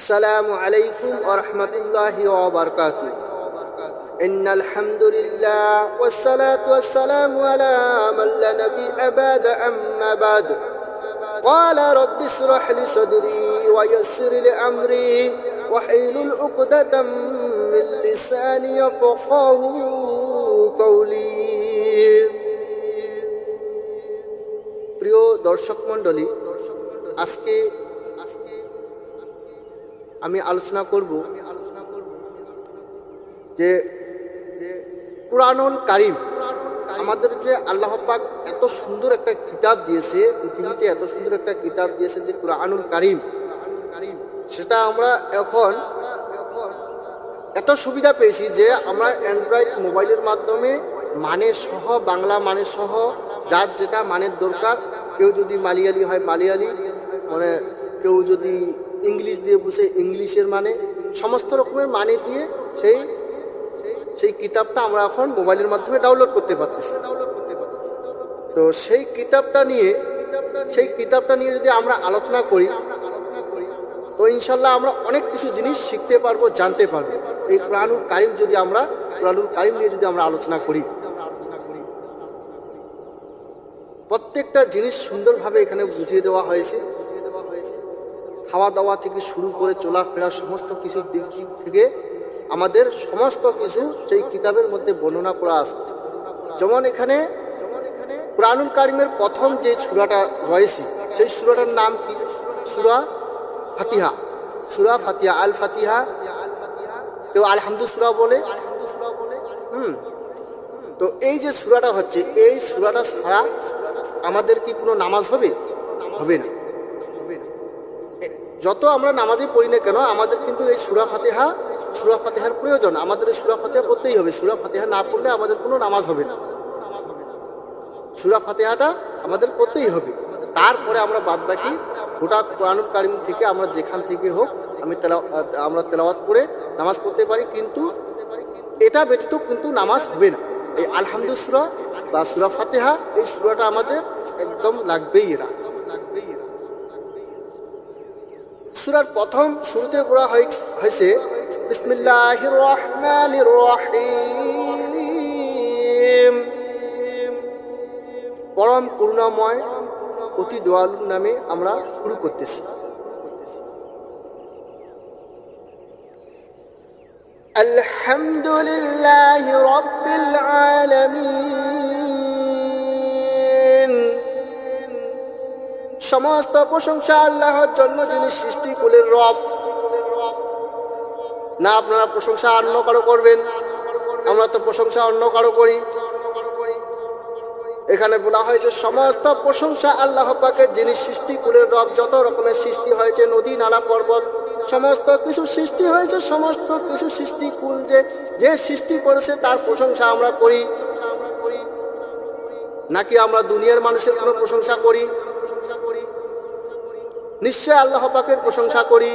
السلام عليكم ورحمة الله وبركاته إن الحمد لله والصلاة والسلام على من لا نبي بعد أما بعد قال رب اشرح لي صدري ويسر لي أمري واحلل عقدة من لساني يفقه قولي প্রিয় দর্শক মণ্ডলী আজকে আমি আলোচনা করব যে কুরআনুল কারিম আমাদের যে আল্লাহ পাক এত সুন্দর একটা কিতাব দিয়েছে, পৃথিবীতে এত সুন্দর একটা কিতাব দিয়েছে যে কুরআনুল কারিম, সেটা আমরা এখন এত সুবিধা পেয়েছি যে আমরা অ্যান্ড্রয়েড মোবাইলের মাধ্যমে মানে সহ, বাংলা মানে সহ, যার যেটা মানের দরকার, কেউ যদি মালিয়ালি হয় মালিয়ালি মানে কেউ যদি ইংলিশ দিয়ে বুঝে, ইংলিশের মানে সমস্ত রকমের মানে দিয়ে সেই সেই কিতাবটা আমরা এখন মোবাইলের মাধ্যমে ডাউনলোড করতে পারতেছি। তো সেই কিতাবটা নিয়ে, সেই কিতাবটা নিয়ে যদি আমরা আলোচনা করি, তো ইনশাল্লাহ আমরা অনেক কিছু জিনিস শিখতে পারব, জানতে পারব। এই কোরআনুল কারিম যদি আমরা, কোরআনুল কারিম নিয়ে যদি আমরা আলোচনা করি, প্রত্যেকটা জিনিস সুন্দরভাবে এখানে বুঝিয়ে দেওয়া হয়েছে। খাওয়া দাওয়া থেকে শুরু করে চলাফেরা সমস্ত কিছুর দিক থেকে আমাদের সমস্ত কিছু সেই কিতাবের মধ্যে বর্ণনা করা আছে। যেমন এখানে কোরআনুল কারিমের প্রথম যে সুরাটা রয়েছে, সেই সুরাটার নাম কি? সুরা ফাতিহা। সুরা ফাতিহা, আল ফাতিহা। কেউ আলহামদু সুরা বলে? হুম। তো এই যে সুরাটা হচ্ছে, এই সুরাটা ছাড়া আমাদের কি কোনো নামাজ হবে? হবে না। যত আমরা নামাজে পড়ি না কেন, আমাদের কিন্তু এই সুরা ফাতেহা, সুরা ফাতেহার প্রয়োজন। আমাদের সুরা ফাতেহা পড়তেই হবে। সুরা ফাতেহা না পড়লে আমাদের কোনো নামাজ হবে না। সুরা ফাতেহাটা আমাদের পড়তেই হবে। তারপরে আমরা বাদ বাকি গোটা কোরআনুল কারিম থেকে আমরা যেখান থেকে হোক আমি তেলা আমরা তেলাওয়াত করে নামাজ পড়তে পারি, কিন্তু এটা ব্যতীত কিন্তু নামাজ হবে না। এই আলহামদুল সুরা বা সুরা ফাতেহা এই সুরাটা আমাদের একদম লাগবেই এরা। সুরার প্রথম শুরুতে বলা হয়েছে বিসমিল্লাহ রহমান পরম করুণাময়, অতি দয়ালুর নামে আমরা শুরু করতেছি। আলহামদুলিল্লাহ রব্বিল সমস্ত প্রশংসা আল্লাহর জন্য যিনি সৃষ্টি কুলের রব। না, আপনারা প্রশংসা অন্য কারও করবেন। আমরা তো প্রশংসা অন্য কারও করি। এখানে বলা হয়েছে, সমস্ত প্রশংসা আল্লাহ পাকের যিনি সৃষ্টি কুলের রব, যত রকমের সৃষ্টি হয়েছে, নদী, নালা, পর্বত, সমস্ত কিছু সৃষ্টি হয়েছে, সমস্ত কিছু সৃষ্টি কুল যে যে সৃষ্টি করেছে, তার প্রশংসা আমরা করি। নাকি আমরা দুনিয়ার মানুষের কোনো প্রশংসা করি? নিশ্চয় আল্লাহ পাকের প্রশংসা করি।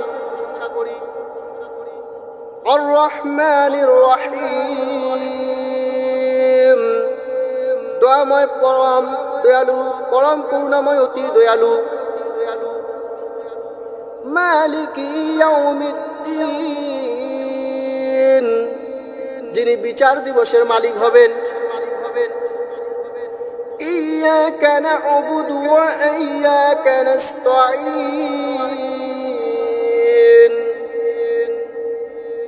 দয়াময় পরম দয়ালু, পরম করুণাময় অতি দয়ালু। যিনি বিচার দিবসের মালিক হবেন। إياك نعبد وإياك نستعين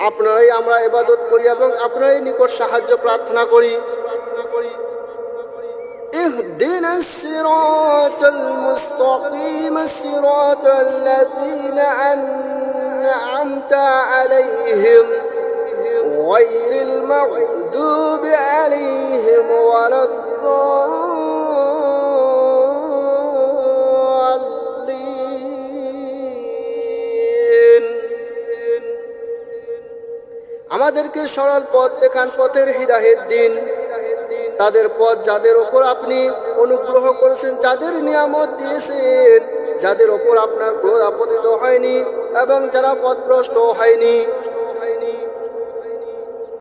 আপনারাই আমরা ইবাদত করি এবং আপনারই নিকট সাহায্য প্রার্থনা করি اهدنا الصراط المستقيم صراط الذين أنعمت عليهم غير المغضوب عليهم আমাদেরকে সরল পথ দেখান, পথের হিদাহের দিন। তাদের পথ যাদের ওপর আপনি অনুগ্রহ করেছেন, যাদের নিয়ামত দিয়েছেন, যাদের ওপর আপনার ক্রোধ আপতিত হয়নি এবং যারা পথভ্রষ্ট হয়নি।